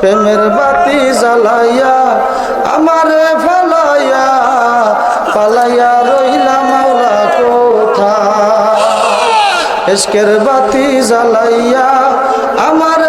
প্রেমের বাতি জ্বালাইয়া আমারে ফালাইয়া পালাইয়া রইলা মাওলা কোথা এসকের বাতি জ্বালাইয়া আমারে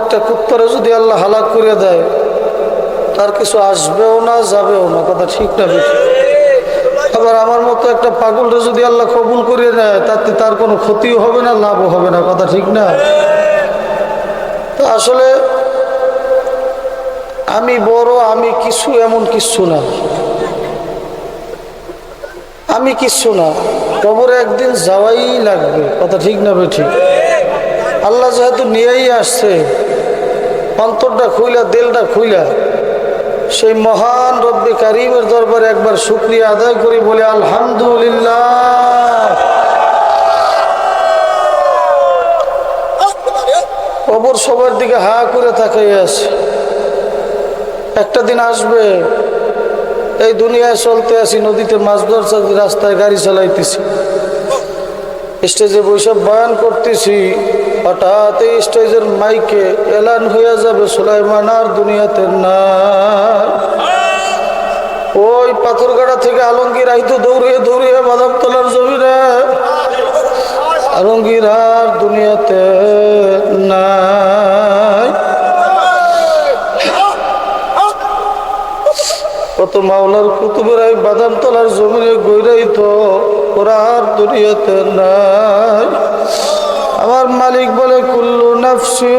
একটা কুত্তরে যদি আল্লাহ হালাক করে দেয়, তার কিছু আসবেও না, যাবেও না, কথা ঠিক না আবার আমার মতো একটা পাগলটা যদি আল্লাহ কবুল করে নেয়, তাতে তার কোনো ক্ষতিও হবে না, লাভও হবে না, কথা ঠিক না? তো আসলে আমি বড়, আমি কিছু এমন কিছু না। আমি কিচ্ছু না, কবরে একদিন যাওয়াই লাগবে, কথা ঠিক না ঠিক আল্লাহ যেহেতু নিয়েই আসছে অন্তরটা খুইলা, দিলটা খুইলা। সেই মহান রব্বি কারিমের দরবারে একবার শুক্রিয়া আদায় করি, বলে আলহামদুলিল্লাহ। কবর সবার দিকে হা করে তাকাই আছে। একটা দিন আসবে, এই দুনিয়ায় চলতে আসি, নদীতে মাছ ধরছে, রাস্তায় গাড়ি চালাইতেছি। স্টেজে বৈশাখ বয়ান করতেছি। হঠাৎ স্টেজের মাইকে এলান হয়ে যাবে সুলাইমান, আর দুনিয়াতে না ওই পাথরগাড়া থেকে আলমগীর আইতো দৌড়িয়ে দৌড়িয়ে বাদাম তোলার জমিনে। আলমগীর আর দুনিয়াতে নাই। কত মাওলার কুতুবের এই বাদাম তলার জমিনে গইরাই তো ওরা আর দুনিয়াতে নাই। আমার মালিক বলে কুল্লু নাফসি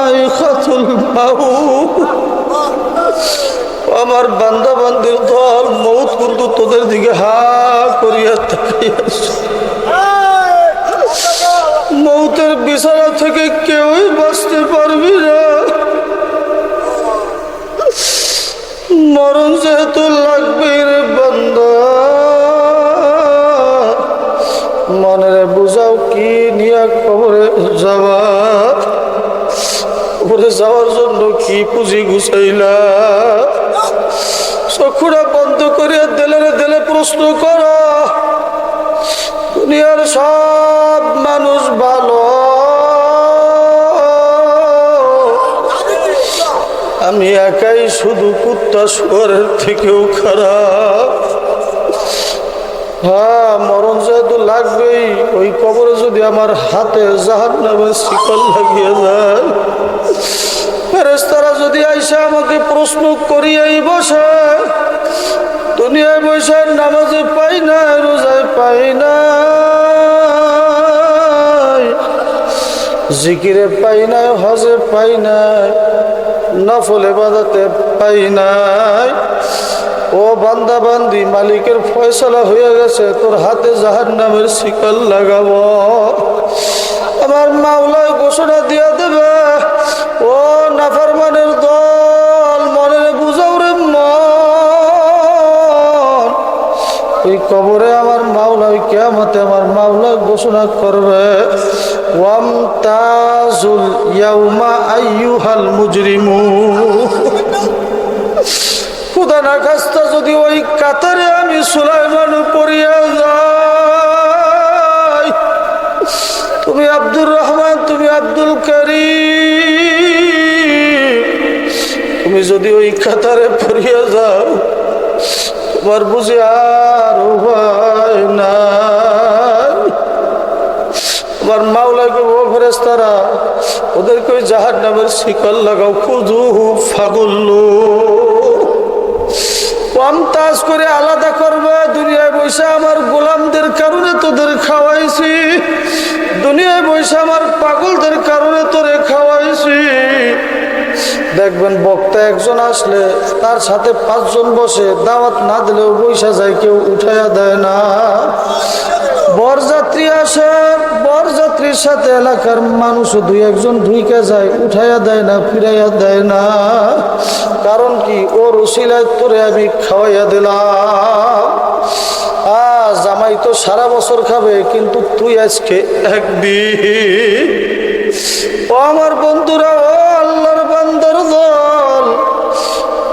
জাইকাতুল মাউত। আমার বান্দা বান্দির দল মৌত কিন্তু তোদের দিকে হা করিয়া তাকিয়েছে মৌতের বিছানা থেকে কেউই বাঁচতে কি পুঁজি গুছাইলা? চক্ষুরা বন্ধ করিয়া দেলে দেলে প্রশ্ন কর। দুনিয়ার সব মানুষ ভালো। আমি একাই শুধু কুত্তা শুয়ারের থেকেও খারাপ। হ্যাঁ মরণ যেহেতু লাগবেই, ওই কবরে যদি আমার হাতে জাহান নামে শিকল লাগিয়ে যায় ফেরেস্তারা যদি আইসা আমাকে প্রশ্ন করিয়াই বসে, দুনিয়ায় বসে নামাজে পাই না, রোজায় পাই না, জিকিরে পাই নাই হজে পাই নাই নফলে বাজাতে পাই নাই ও বান্দা বান্দি, মালিকের ফয়সলা হয়ে গেছে, তোর হাতে জাহার নামের শিকল লাগাবো। আমার মাওলায় ঘোষণা দিয়া কবরে আমার মাওলা কেমতে আমার মাওলা ঘোষণা করবে তাজুল আইয়ুহাল কাস্তা যদি ওই কাতারে আমি সুলাইমান পড়িয়া যাই, তুমি আব্দুর রহমান, তুমি আব্দুল করিম। তুমি যদি ওই কাতারে পড়িয়া যাও তোমার বুঝি আর উপায় নাই। আমার মাওলাকে ও ফেরেস্তারা ওদেরকে ওই জাহার নামের শিকল লাগাও। খুদু ফাগুল্লু। পামতাজ করে আলাদা করবে, দুনিয়ায় বসে আমার গোলামদের কারণে তোদের খাওয়াইছি। দুনিয়ায় বসে আমার পাগলদের কারণে তোরে খাওয়াইছি। দেখবেন বক্তা একজন আসলে তার সাথে পাঁচজন বসে দাওয়াত না দিলেও বৈশা যায়, কেউ উঠাইয়া দেয় না। বরযাত্রী আসে, বরযাত্রীর সাথে এলাকার মানুষ দুই একজন ঢুইকে যায়, উঠাইয়া দেয় না, ফিরাইয়া দেয় না। কারণ কি? ওর উশিলায় তোরে আমি খাওয়াইয়া দিলাম। আ জামাই তো সারা বছর খাবে, কিন্তু তুই আজকে একদিন ও আমার বন্ধুরা, ও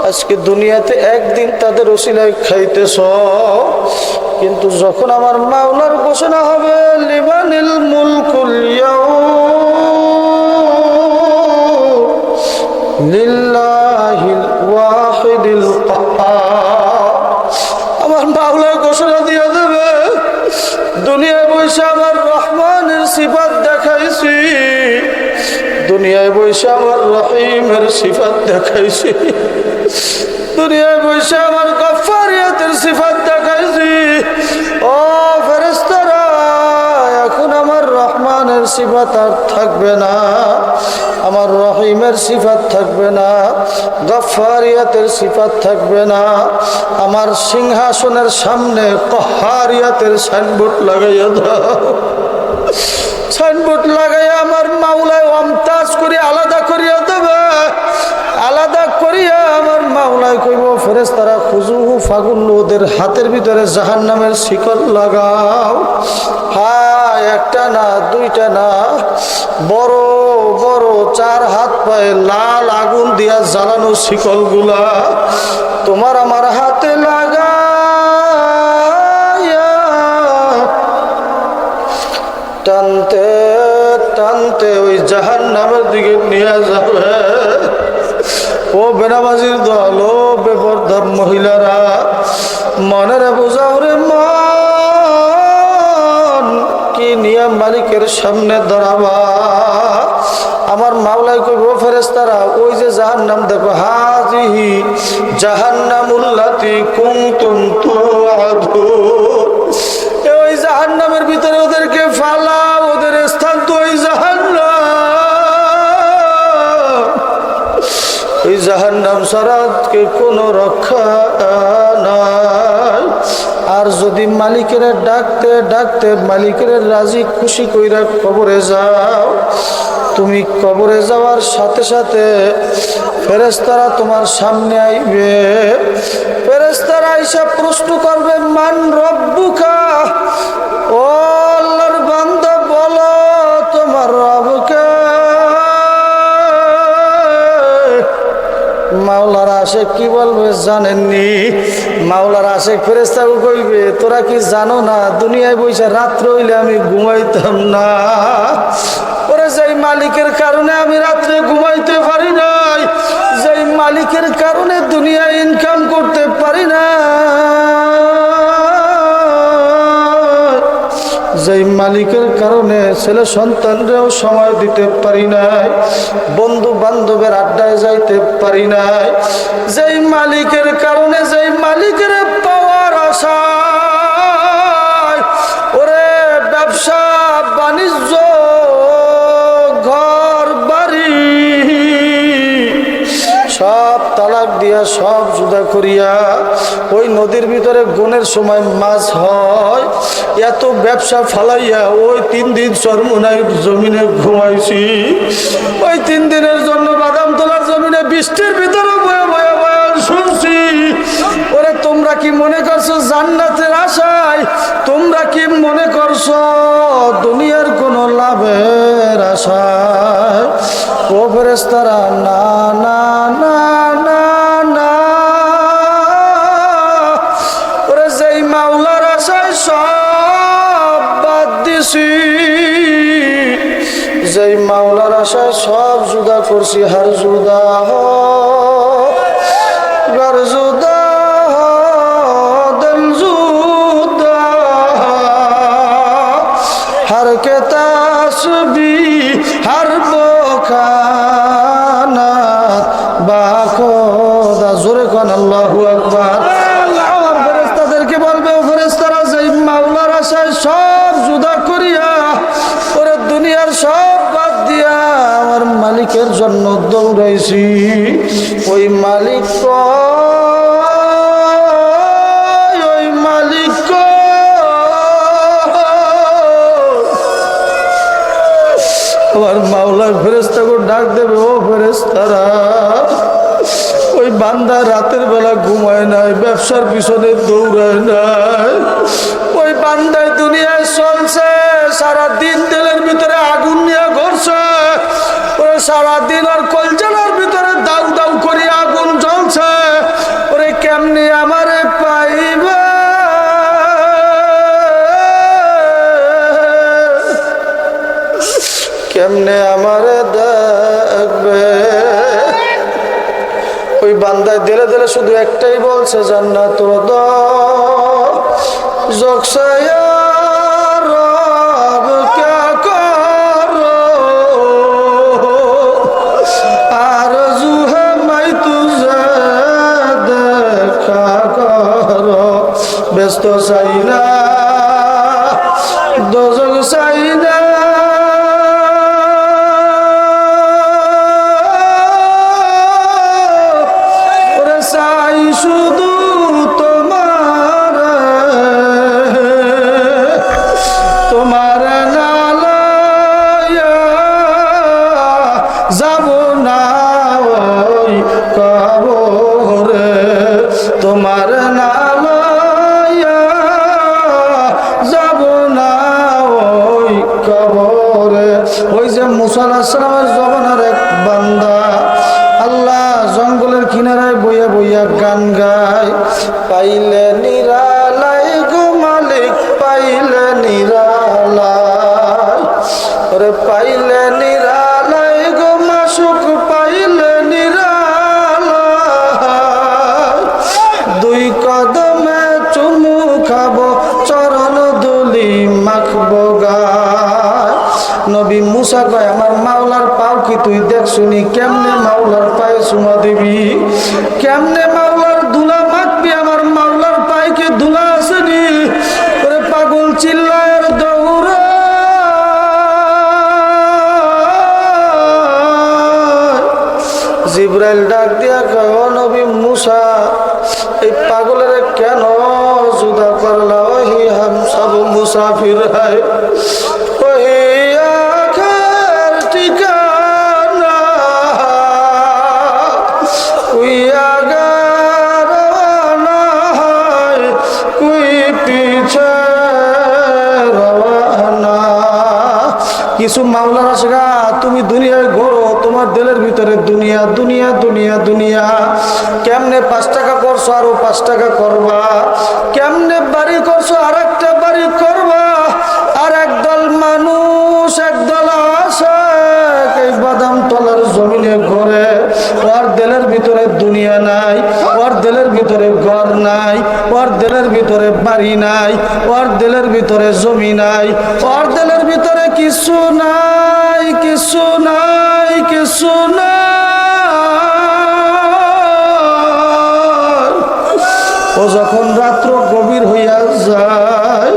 আজকে দুনিয়াতে একদিন তাদের ওসিলায় খাইতেছ। কিন্তু যখন আমার মাওলার ঘোষণা হবে, লিবানিল মুলকুল লিল্লাহিল আমার এখন আমার রহমানের সিফাত আর থাকবে না। আমার রহিমের সিফাত থাকবে না। গফারিয়াতের সিফাত থাকবে না। আমার সিংহাসনের সামনে কহারিয়াতের সাইনবোর্ড লাগাইয়া দাও। সাইনবোর্ড লাগাই আমার মাওলায় অমতাজ করে আলাদা করিয়া দেবে। আলাদা করিয়া আমার মাওলায় কইব ফেরেস তারা খুজুহু ফাগুল্লু ওদের হাতের ভিতরে জাহান নামের শিকল লাগাও। হ্যাঁ একটা না, দুইটা না, বড় বড় চার হাত পায়ে লাল আগুন দিয়া জ্বালানো শিকলগুলা। তোমার আমার জাহান নামের দিকে নিয়ে যাবে। ও বেনাবাজির দল, ও বেপরদার মহিলারা মনের বোঝাও রে মন, কি নিয়ম মালিকের সামনে দাঁড়াবা? আমার মাওলাই কইব ফেরেস্তারা ওই যে জাহান নাম দেখো, হাজিহি জাহান্নামুল্লাতি কুমতুম তুআদুন। এ সারাতকে কোনো রক্ষা নাই। আর যদি মালিকের ডাকতে ডাকতে মালিকের রাজি খুশি কইরা কবরে যাও, তুমি কবরে যাওয়ার সাথে সাথে ফেরেস্তারা তোমার সামনে আইবে। ফেরেস্তারা আইসা প্রশ্ন করবে, মান রব্বুকা? ও আসে কি বলবে জানেননি? মাওলার আসে ফেরেস্তাকে কইবে, তোরা কি জানো না, দুনিয়ায় বইসা রাত্র হইলে আমি ঘুমাইতাম না? ওরে যেই মালিকের কারণে আমি রাত্রে ঘুমাইতে পারি নাই, যেই মালিকের কারণে দুনিয়ায় ইনকাম করতে পারি না যেই মালিকের কারণে ছেলে সন্তানরেও সময় দিতে পারি নাই, বন্ধু বান্ধবের আড্ডায় যাইতে পারি নাই। যেই মালিকের কারণে, যেই মালিকের দিয়া সব জুদা করিয়া ওই নদীর ভিতরে গুণের সময় মাছ হয়। এত ব্যবসা ফালাইয়া ওই তিন দিন চরমুনাই জমিনে ঘুমাইছি। ওই তিন দিনের জন্য বাদাম তোলার জমিনে বৃষ্টির ভিতরে বয়ে শুনছি। আছি হার জুদা। হার জুদা দল জুদা। হার কে তাসবি, হার বোকানা দা জোরে কোন আল্লাহু আল্লাহ ফেরেশতাদেরকে বলবে, ও ফেরেশতারা, যেই মাওলার আশায় সব জুদা করিয়া, ওরে দুনিয়ার সব বাদ দিয়া, আমার মালিকের জন্য দৌড়াইছি ওই মালিক ওই মালিক আমার মাওলার ফেরেস্তাকে ডাক দেবে, ও ফেরেস্তারা ওই বান্দা রাতের বেলা ঘুমায় নাই, ব্যবসার পিছনে দৌড়ায় নাই। শুধু একটাই বলছে জান্নাত মুসালামের জিব্রাইল ডাক দিয়া "ও নবী মুসা, এই পাগলের কেন জুদা করলা? ওহি হাম সব মুসাফির হায়। ওহি আখের ঠিকানা আসগা তুমি দুনিয়ায় ঘোরো তোমার দিলের ভিতরে দুনিয়া দুনিয়া দুনিয়া দুনিয়া। কেমনে পাঁচ টাকা করছ আরও পাঁচ টাকা করবা? কেমনে বাড়ি করছ আর একটা বাড়ি করবা? আর একদল মানুষ, একদল আসে বাদাম তলার জমিনে ঘরে। ওর দিলের ভিতরে দুনিয়া নাই, ওর দিলের ভিতরে ঘর নাই, ওর দিলের ভিতরে বাড়ি নাই, ওর দিলের ভিতরে জমি নাই, ওর দিলের ভিতরে কিছু নাই। যায়।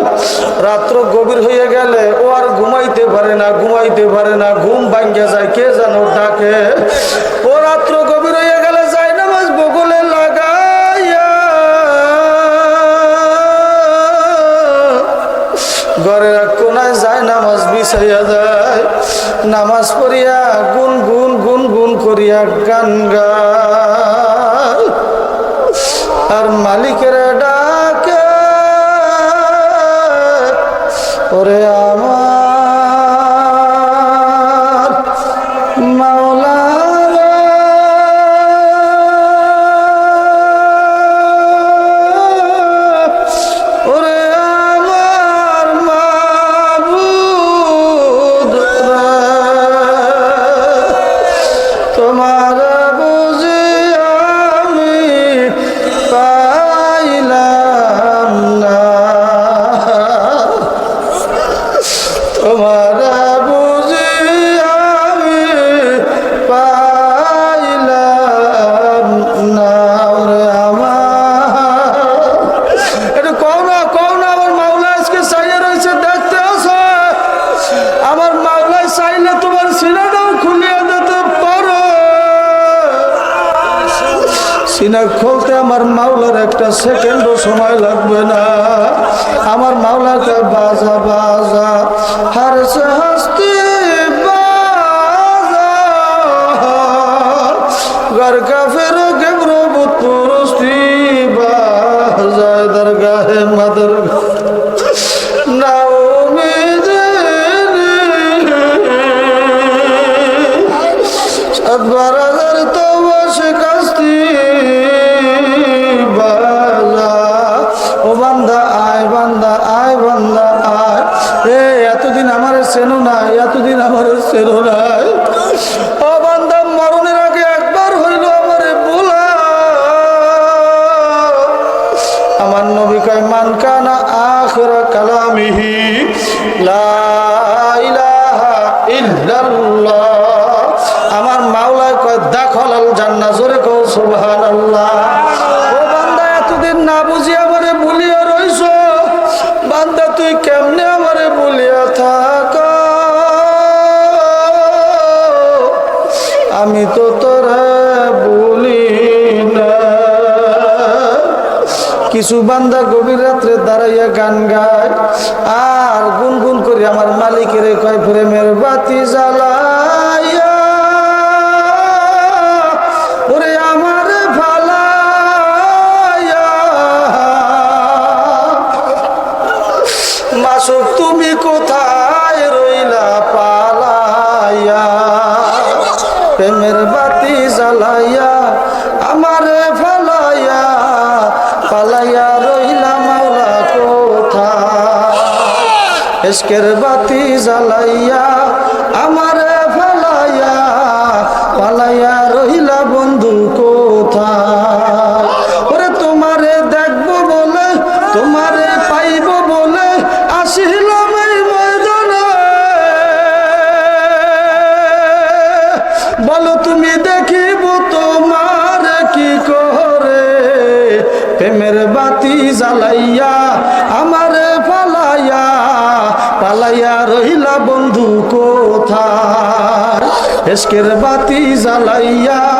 রাত্র গভীর হয়ে গেলে ও আর ঘুমাইতে পারে না, ঘুমাইতে পারে না, ঘুম ভাঙ্গে যায়, কে জানো ডাকে। ও রাত্র গভীর হয়ে গেলে যায় নামাজ বগলে লাগাইয়া। ঘরের কোনায় যায়, নামাজ বিছাইয়া যায়। নামাজ পড়িয়া গুন গুন গুন গুন করিয়া গান গায়। সিনা খুলতে আমার মাওলার একটা সেকেন্ডও সময় লাগবে না। আমার মাওলাকে বাজা বাজা। হারসে আমি তো তোরা বলি না। কিছু বান্দা গভীর রাত্রে দাঁড়াইয়া গান গায়, আর গুনগুন করে আমার মালিকের কয় প্রেমের বাতি জ্বালাইয়া এসকের বাতি জ্বালাইয়া আমারে এসকের বাতি জ্বালাইয়া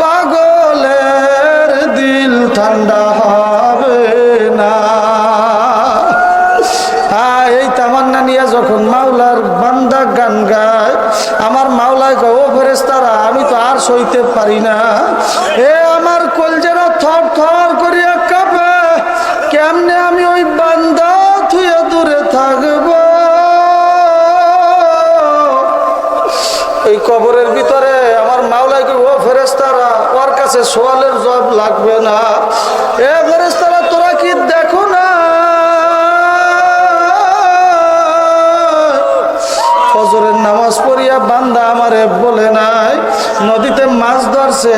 পাগলের দিল ঠান্ডা হবে না। এই তামান্না নিয়ে যখন মাওলার বান্দা গান গায়, আমার মাওলায় গো ফেরেস্তারা আমি তো আর সইতে পারি না। ফেরেস্তারা ওর কাছে সোয়ালের জব লাগবে না এ ফেরেস্তারা তোরা কি দেখো না ফজরের নামাজ পড়িয়া বান্দা আমারে বলে নাই নদীতে মাছ ধরছে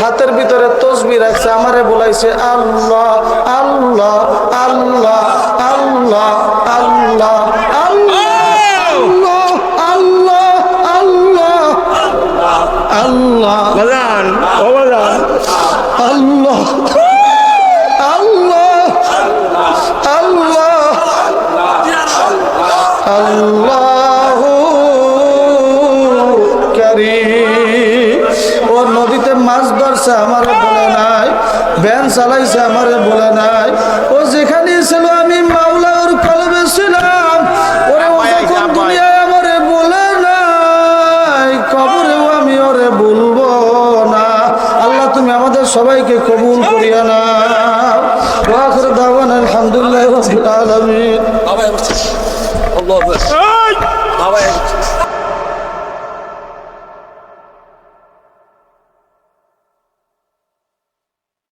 হাতের ভিতরে তসবি রাখছে আমারে বলাইছে আল্লাহ আল্লাহ আল্লাহ আল্লাহ আল্লাহ আল্লাহ আল্লাহ আল্লাহ আল্লাহ আল্লাহ। আল্লাহ। আল্লাহ। আল্লাহ। ও নদীতে মাছ ধরছে, আমারে বলে নাই। ভ্যান চালাইছে, আমারে বলে নাই। ও যেখানে ছিল সবাইকে কবুল করিয়া না আলহামদুলিল্লাহ আলমিন।